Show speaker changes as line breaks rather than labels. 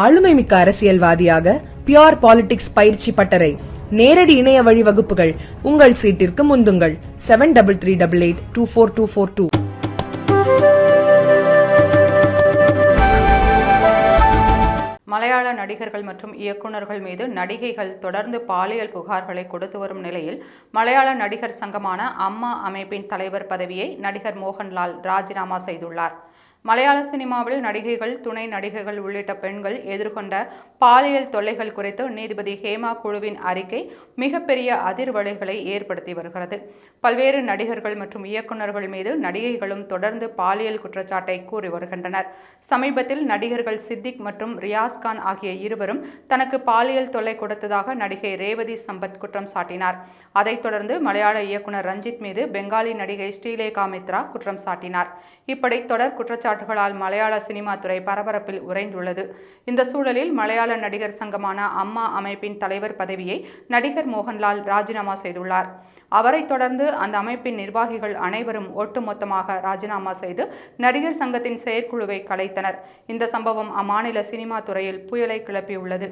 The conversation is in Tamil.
ஆளுமை மிக்க அரசியல்வாதியாக பியோர் பாலிடிக்ஸ் பயிற்சி பட்டறை நேரடி இணைய வழி வகுப்புகள் உங்கள் சீட்டிற்கு முந்துங்கள். Seven double three double eight two four two four two
மலையாள நடிகர்கள் மற்றும் இயக்குனர்கள் மீது நடிகைகள் தொடர்ந்து பாலியல் புகார்களை கொடுத்து வரும் நிலையில் மலையாள நடிகர் சங்கமான அம்மா அமைப்பின் தலைவர் பதவியை நடிகர் மோகன்லால் ராஜினாமா செய்துள்ளார். மலையாள சினிமாவில் நடிகைகள் துணை நடிகைகள் உள்ளிட்ட பெண்கள் எதிர்கொண்ட பாலியல் தொல்லைகள் குறித்து நீதிபதி ஹேமா குழுவின் அறிக்கை மிகப்பெரிய அதிர்வலைகளை ஏற்படுத்தி வருகிறது. பல்வேறு நடிகர்கள் மற்றும் இயக்குநர்கள் மீது நடிகைகளும் தொடர்ந்து பாலியல் குற்றச்சாட்டை கூறி வருகின்றனர். சமீபத்தில் நடிகர்கள் சித்திக் மற்றும் ரியாஸ் கான் ஆகிய இருவரும் தனக்கு பாலியல் தொல்லை கொடுத்ததாக நடிகை ரேவதி சம்பத் குற்றம் சாட்டினார். அதைத் தொடர்ந்து மலையாள இயக்குனர் ரஞ்சித் மீது பெங்காலி நடிகை ஸ்ரீலேகா மித்ரா குற்றம் சாட்டினார். இப்படி தொடர் குற்றச்சாட்டு குற்றச்சாட்டுகளால் மலையாள சினிமா துறை பரபரப்பில் உறைந்துள்ளது. இந்த சூழலில் மலையாள நடிகர் சங்கமான அம்மா அமைப்பின் தலைவர் பதவியை நடிகர் மோகன்லால் ராஜினாமா செய்துள்ளார். அவரை தொடர்ந்து அந்த அமைப்பின் நிர்வாகிகள் அனைவரும் ஒட்டுமொத்தமாக ராஜினாமா செய்து நடிகர் சங்கத்தின் செயற்குழுவை கலைத்தனர். இந்த சம்பவம் அம்மாநில சினிமா துறையில் புயலை கிளப்பியுள்ளது.